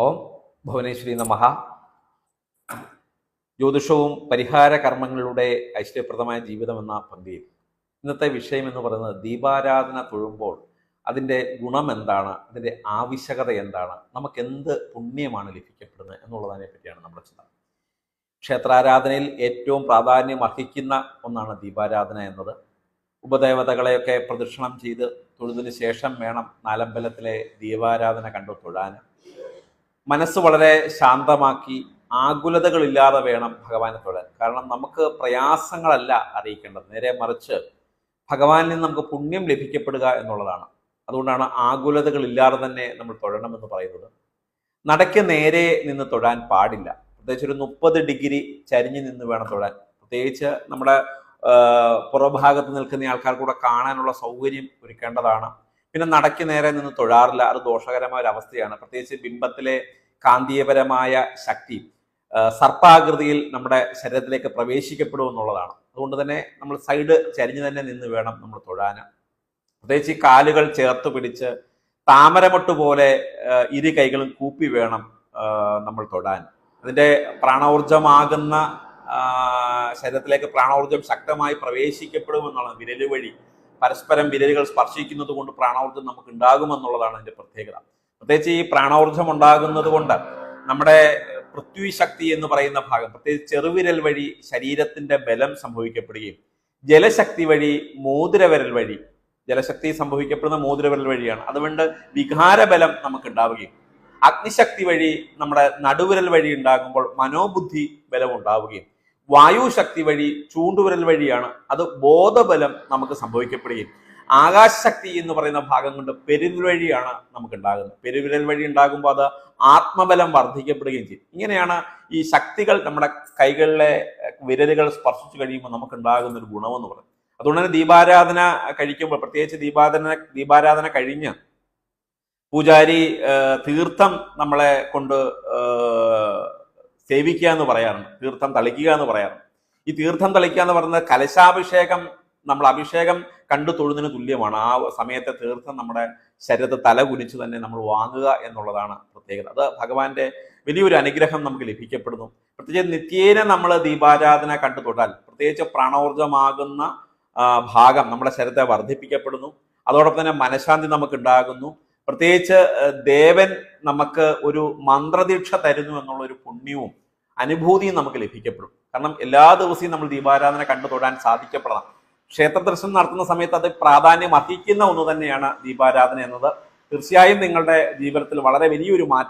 ഓം ഭുവനേശ്വരി നമഹ ജ്യോതിഷവും പരിഹാര കർമ്മങ്ങളുടെ ഐശ്വര്യപ്രദമായ ജീവിതം എന്ന പങ്ക്തിയിൽ ഇന്നത്തെ വിഷയം എന്ന് പറയുന്നത് ദീപാരാധന തൊഴുമ്പോൾ അതിന്റെ ഗുണം എന്താണ്? അതിന്റെ ആവശ്യകത എന്താണ്? നമുക്ക് എന്ത് പുണ്യമാണ് ലഭിക്കപ്പെടുന്നത് എന്നുള്ളതിനെ പറ്റിയാണ് നമ്മുടെ ചിന്ത. ക്ഷേത്രാരാധനയിൽ ഏറ്റവും പ്രാധാന്യം അർഹിക്കുന്ന ഒന്നാണ് ദീപാരാധന എന്നത്. ഉപദേവതകളെയൊക്കെ പ്രദക്ഷിണം ചെയ്ത് തൊഴുതിന് ശേഷം വേണം നാലമ്പലത്തിലെ ദീപാരാധന കണ്ടു തൊഴാൻ. മനസ്സ് വളരെ ശാന്തമാക്കി ആകുലതകളില്ലാതെ വേണം ഭഗവാനെ തൊഴാൻ. കാരണം നമുക്ക് പ്രയാസങ്ങളല്ല അറിയിക്കേണ്ടത്. നേരെ മറിച്ച് ഭഗവാനിൽ നിന്ന് നമുക്ക് പുണ്യം ലഭിക്കപ്പെടുക എന്നുള്ളതാണ്. അതുകൊണ്ടാണ് ആകുലതകളില്ലാതെ തന്നെ നമ്മൾ തൊഴണമെന്ന് പറയുന്നത്. നടയ്ക്ക് നേരെ നിന്ന് തൊഴാൻ പാടില്ല. പ്രത്യേകിച്ച് ഒരു മുപ്പത് ഡിഗ്രി ചരിഞ്ഞ് നിന്ന് വേണം തൊഴാൻ. പ്രത്യേകിച്ച് നമ്മുടെ പുറഭാഗത്ത് നിൽക്കുന്ന ആൾക്കാർ കൂടെ കാണാനുള്ള സൗകര്യം ഒരുക്കേണ്ടതാണ്. പിന്നെ നടയ്ക്ക് നേരെ നിന്ന് തൊഴാറില്ല. അത് ദോഷകരമായ ഒരു അവസ്ഥയാണ്. പ്രത്യേകിച്ച് ബിംബത്തിലെ കാന്തീയപരമായ ശക്തി സർപ്പാകൃതിയിൽ നമ്മുടെ ശരീരത്തിലേക്ക് പ്രവേശിക്കപ്പെടും എന്നുള്ളതാണ്. അതുകൊണ്ട് തന്നെ നമ്മൾ സൈഡ് ചരിഞ്ഞു തന്നെ നിന്ന് വേണം നമ്മൾ തൊഴാൻ. പ്രത്യേകിച്ച് ഈ കാലുകൾ ചേർത്ത് പിടിച്ച് താമരമൊട്ട് പോലെ ഇരു കൈകളും കൂപ്പി വേണം നമ്മൾ തൊടാൻ അതിന്റെ പ്രാണോർജമാകുന്ന ശരീരത്തിലേക്ക് പ്രാണോർജം ശക്തമായി പ്രവേശിക്കപ്പെടുമെന്നുള്ളത് വിരലുവഴി വഴി പരസ്പരം വിരലുകൾ സ്പർശിക്കുന്നത് കൊണ്ട് പ്രാണോർജം നമുക്ക് ഉണ്ടാകുമെന്നുള്ളതാണ് അതിന്റെ പ്രത്യേകത. പ്രത്യേകിച്ച് ഈ പ്രാണോർജം ഉണ്ടാകുന്നത് കൊണ്ട് നമ്മുടെ പൃഥ്വി ശക്തി എന്ന് പറയുന്ന ഭാഗം പ്രത്യേകിച്ച് ചെറുവിരൽ വഴി ശരീരത്തിന്റെ ബലം സംഭവിക്കപ്പെടുകയും ജലശക്തി വഴി മോതിരവിരൽ വഴി ജലശക്തി സംഭവിക്കപ്പെടുന്ന മോതിരവിരൽ വഴിയാണ്. അതുകൊണ്ട് വികാരബലം നമുക്ക് ഉണ്ടാവുകയും അഗ്നിശക്തി വഴി നമ്മുടെ നടുവിരൽ വഴി ഉണ്ടാകുമ്പോൾ മനോബുദ്ധി ബലം ഉണ്ടാവുകയും വായു ശക്തി വഴി ചൂണ്ടുവിരൽ വഴിയാണ് അത് ബോധബലം നമുക്ക് സംഭവിക്കപ്പെടുകയും ആകാശശക്തി എന്ന് പറയുന്ന ഭാഗം കൊണ്ട് പെരുവിരൽ വഴിയാണ് നമുക്ക് ഉണ്ടാകുന്നത് പെരുവിരൽ വഴി ഉണ്ടാകുമ്പോൾ അത് ആത്മബലം വർദ്ധിക്കപ്പെടുകയും ചെയ്യും. ഇങ്ങനെയാണ് ഈ ശക്തികൾ നമ്മുടെ കൈകളിലെ വിരലുകൾ സ്പർശിച്ചു കഴിയുമ്പോൾ നമുക്ക് ഉണ്ടാകുന്ന ഒരു ഗുണമെന്ന് പറയും അതുകൊണ്ട് തന്നെ ദീപാരാധന കഴിക്കുമ്പോൾ പ്രത്യേകിച്ച് ദീപാരാധന ദീപാരാധന കഴിഞ്ഞ് പൂജാരി തീർത്ഥം നമ്മളെ കൊണ്ട് സേവിക്കുക എന്ന് പറയാറുണ്ട് തീർത്ഥം തളിക്കുക എന്ന് പറയാറുണ്ട്. ഈ തീർത്ഥം തളിക്കുക എന്ന് പറയുന്നത് കലശാഭിഷേകം നമ്മൾ അഭിഷേകം കണ്ടു തൊഴുന്നതിന് തുല്യമാണ്. ആ സമയത്തെ തീർത്ഥം നമ്മുടെ ശരീരത്തെ തല കുനിച്ച് തന്നെ നമ്മൾ വാങ്ങുക എന്നുള്ളതാണ് പ്രത്യേകത. അത് ഭഗവാന്റെ വലിയൊരു അനുഗ്രഹം നമുക്ക് ലഭിക്കപ്പെടുന്നു. പ്രത്യേകിച്ച് നിത്യേന നമ്മൾ ദീപാരാധന കണ്ടു തൊട്ടാൽ പ്രത്യേകിച്ച് പ്രാണോർജമാകുന്ന ഭാഗം നമ്മുടെ ശരീരത്തെ വർദ്ധിപ്പിക്കപ്പെടുന്നു. അതോടൊപ്പം തന്നെ മനഃശാന്തി നമുക്ക് ഉണ്ടാകുന്നു പ്രത്യേകിച്ച് ദേവൻ നമുക്ക് ഒരു മന്ത്രദീക്ഷ തരുന്നു എന്നുള്ള ഒരു പുണ്യവും അനുഭൂതിയും നമുക്ക് ലഭിക്കപ്പെടും. കാരണം എല്ലാ ദിവസവും നമ്മൾ ദീപാരാധന കണ്ടു തൊടാൻ സാധിക്കപ്പെടണം. ക്ഷേത്ര ദർശനം നടത്തുന്ന സമയത്ത് അത് പ്രാധാന്യം അർഹിക്കുന്ന ഒന്ന് തന്നെയാണ് ദീപാരാധന എന്നത്. തീർച്ചയായും നിങ്ങളുടെ ജീവിതത്തിൽ വളരെ വലിയൊരു മാറ്റം